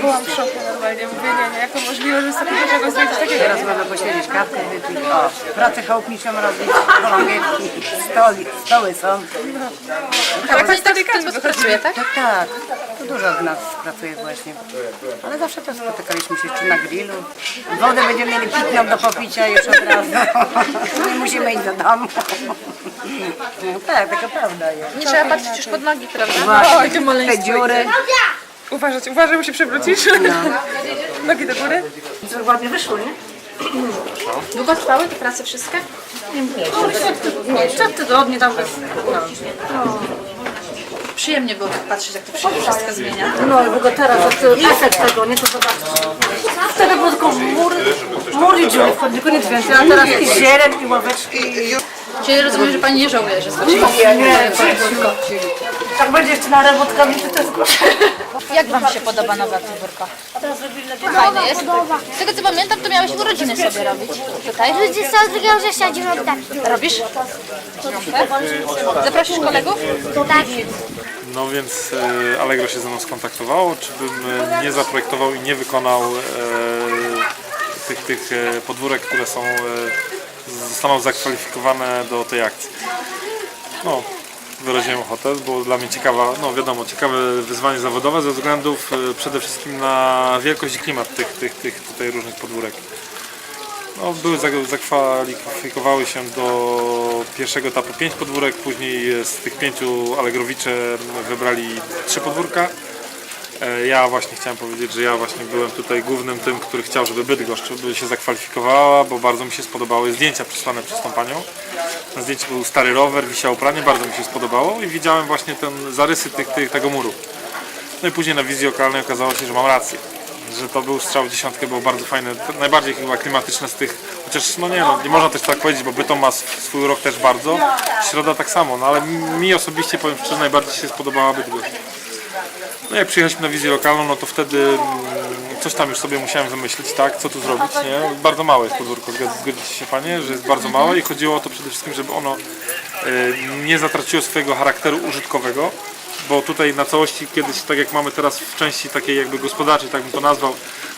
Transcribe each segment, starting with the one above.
Byłam w szoku normalnie, mówię, nie, nie, jako możliwe, że sobie czegoś znajdziesz takiego. Teraz można posiedzieć, kawkę wypić, o, pracę chałupniczą robić, chorągiewki, stoli, stoły są. Ale pani tutaj każdy pracuje, tak? Tak, tak, to dużo z nas pracuje właśnie. Ale zawsze też spotykaliśmy się jeszcze na grillu. Wodę będziemy mieli pitną do popicia już od razu. Nie musimy iść do domu. No, tak, taka prawda jest. Nie trzeba patrzeć już pod nogi, prawda? Właśnie, te dziury. Uważać, uważaj, bo się przewrócisz. Nogi do góry. Ładnie wyszło, nie? Długo trwały te prace wszystkie? Nie, trzy tygodnie tam bez... Przyjemnie było tak patrzeć, jak to się wszystko zmienia. No i w ogóle teraz, jak efekt tego, nie, to zobaczcie. Wtedy było tylko mury, mury dziury w chodniku, nic więcej, a teraz i zieleń, i ławeczki. Czyli rozumiem, że pani nie żałuje, że skoczyła. Nie, nie, Tak na remotkami, to też Jak wam się podoba nowa podwórko? Fajne jest? Z tego co pamiętam, to miałeś urodziny sobie robić. Tutaj? 22 września 9. Robisz? Zaprosisz kolegów? Tak. No więc e, Allegro się ze mną skontaktowało, czy bym e, nie zaprojektował i nie wykonał e, tych, tych e, podwórek, które są, e, zostaną zakwalifikowane do tej akcji. No, wyraziłem ochotę, było dla mnie ciekawa, no wiadomo, ciekawe wyzwanie zawodowe ze względów e, przede wszystkim na wielkość i klimat tych, tych, tych tutaj różnych podwórek. No, były, zakwalifikowały się do pierwszego etapu pięć podwórek, później z tych pięciu Allegrowicze wybrali trzy podwórka. E, Ja właśnie chciałem powiedzieć, że ja właśnie byłem tutaj głównym tym, który chciał, żeby Bydgoszcz by się zakwalifikowała, bo bardzo mi się spodobały zdjęcia przysłane przez tą panią. Na zdjęciu był stary rower, wisiało pranie, bardzo mi się spodobało i widziałem właśnie ten zarysy tych, tych, tego muru. No i później na wizji okalnej okazało się, że mam rację. Że to był strzał w dziesiątkę, było bardzo fajne, najbardziej chyba klimatyczne z tych, chociaż no nie no, nie można też tak powiedzieć, bo Bytom ma sw- swój rok też bardzo, Środa tak samo, no ale mi osobiście powiem szczerze, najbardziej się spodobała Bydgoszcz. No jak przyjechaliśmy na wizję lokalną, no to wtedy mm, coś tam już sobie musiałem wymyślić, tak, co tu zrobić, nie? Bardzo małe jest podwórko, zgod- zgodzicie się Panie, że jest bardzo małe i chodziło o to przede wszystkim, żeby ono e, nie zatraciło swojego charakteru użytkowego, bo tutaj na całości kiedyś, tak jak mamy teraz w części takiej jakby gospodarczej, tak bym to nazwał,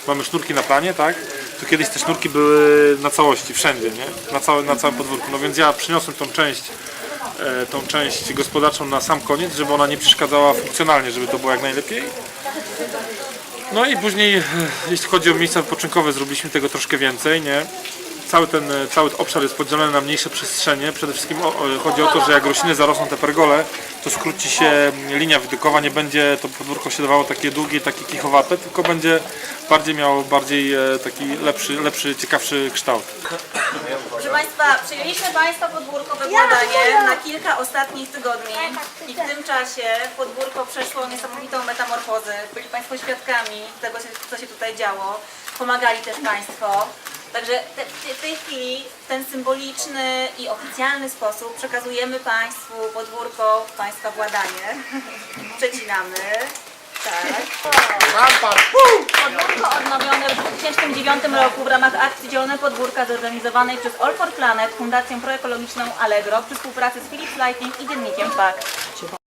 mamy sznurki na planie, tak, to kiedyś te sznurki były na całości, wszędzie, nie, na, na całym podwórku, no więc ja przyniosłem tą część tą część gospodarczą na sam koniec, żeby ona nie przeszkadzała funkcjonalnie, żeby to było jak najlepiej. No i później, e, jeśli chodzi o miejsca wypoczynkowe, zrobiliśmy tego troszkę więcej, nie? Cały ten, e, cały obszar jest podzielony na mniejsze przestrzenie. Przede wszystkim o, o, chodzi o to, że jak rośliny zarosną te pergole, to skróci się mm, linia widokowa, nie będzie to podwórko się dawało takie długie, takie kichowate, tylko będzie bardziej miało bardziej e, taki lepszy, lepszy, ciekawszy kształt. Proszę Państwa, przyjęliśmy Państwa podwórko we Władanie na kilka ostatnich tygodni i w tym czasie podwórko przeszło niesamowitą metamorfozę. Byli Państwo świadkami tego, co się tutaj działo. Pomagali też Państwo. Także te, w tej chwili w ten symboliczny i oficjalny sposób przekazujemy Państwu podwórko Państwa Władanie. Przecinamy. Tak. Podwórko odnowione w 2009 roku w ramach akcji Zielone Podwórka zorganizowanej przez All for Planet, Fundacją Proekologiczną Allegro przy współpracy z Philips Lighting i Dziennikiem FAK.